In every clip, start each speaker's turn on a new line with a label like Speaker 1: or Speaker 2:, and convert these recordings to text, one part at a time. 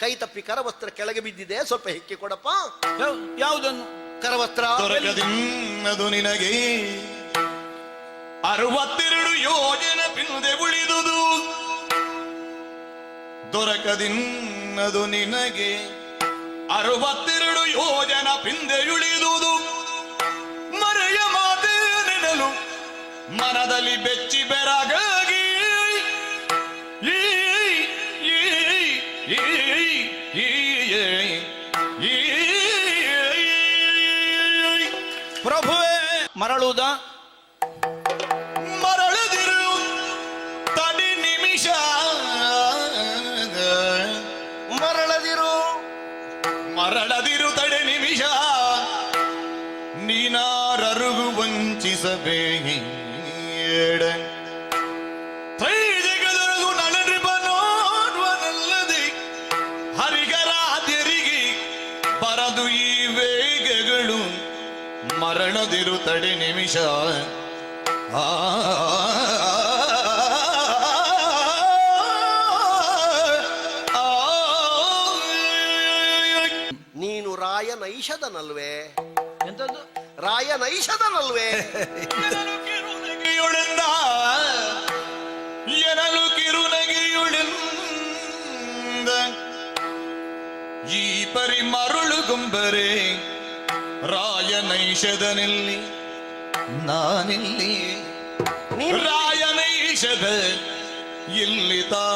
Speaker 1: ಕೈ ತಪ್ಪಿ ಕರವಸ್ತ್ರ ಕೆಳಗೆ ಬಿದ್ದಿದೆ ಸ್ವಲ್ಪ ಹೆಕ್ಕಿ ಕೊಡಪ್ಪ.
Speaker 2: ಯಾವ- ಯಾವುದನ್ನು?
Speaker 1: ಕರವಸ್ತ್ರ.
Speaker 3: ದೊರಕದಿನ್ನದು ನಿನಗೆ. ಅರವತ್ತೆರಡು ಯೋಜನ ಪಿಂದೆ ಉಳಿದುದು. ದೊರಕದಿನ್ನದು ನಿನಗೆ. ಅರವತ್ತೆರಡು ಯೋಜನ ಪಿಂದೆಯುಳಿದುದು ಮರೆಯ ಮಾತೆ ನೆನಲು ಮನದಲ್ಲಿ ಬೆಚ್ಚಿ ಬೆರಗಾಗಿ. ಈ,
Speaker 2: ಪ್ರಭುವೇ ಮರಳುದ
Speaker 3: ಮರಳದಿರು ತಡಿ ನಿಮಿಷ.
Speaker 1: ಮರಳದಿರು
Speaker 3: ಮರಳದಿರು ತಡೆ ನಿಮಿಷ. ನೀನಾರರುಗು ವಂಚಿಸಬೇಡ. ಮರಣದಿರು ತಡೆ ನಿಮಿಷ ಆ
Speaker 1: ನೀನು ರಾಯ ನೈಷದನಲ್ವೇ
Speaker 2: ಎಂತದ್ದು
Speaker 1: ರಾಯ ನೈಷದನಲ್ವೇ
Speaker 3: ಎನಲು ಕಿರುನಗಿಯುಳಿಂದ ಎನಲು ಕಿರುನಗೆಯೊಳೆಂದ ಈ ಪರಿ ಮರುಳುಗೊಂಬರೆ ರಾಯ ನೈಷದನೆಲ್ಲಿ ನಾನಿಲ್ಲಿ
Speaker 1: ನೀನು
Speaker 3: ರಾಯ ನೈಷದ ಇಲ್ಲಿ ತಾನೆಲ್ಲಿ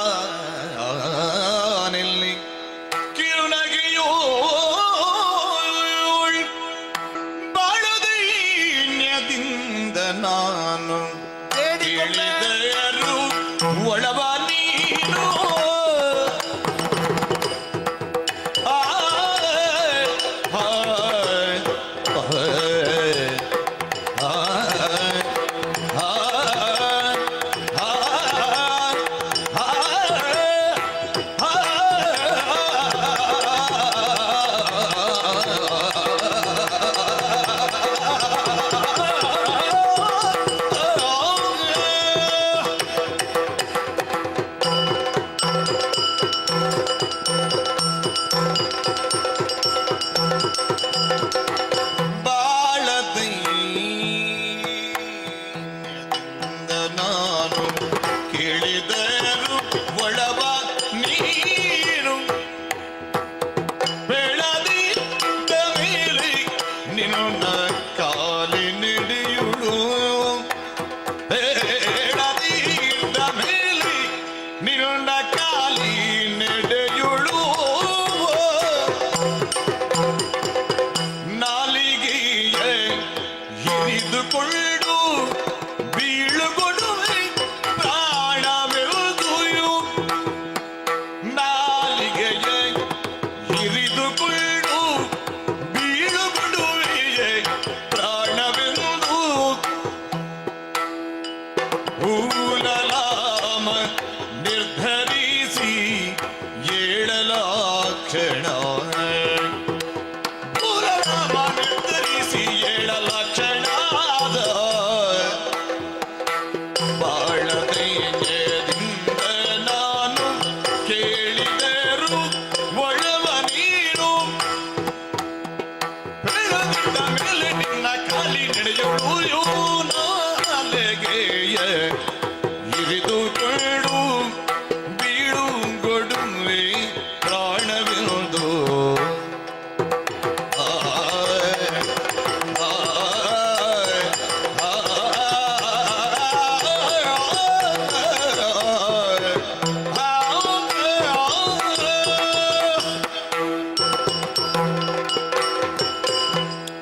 Speaker 3: ಊಲಲಾಮ ನಿರ್ಧರಿಸಿ ಏಳಲಾಕ್ಷಣ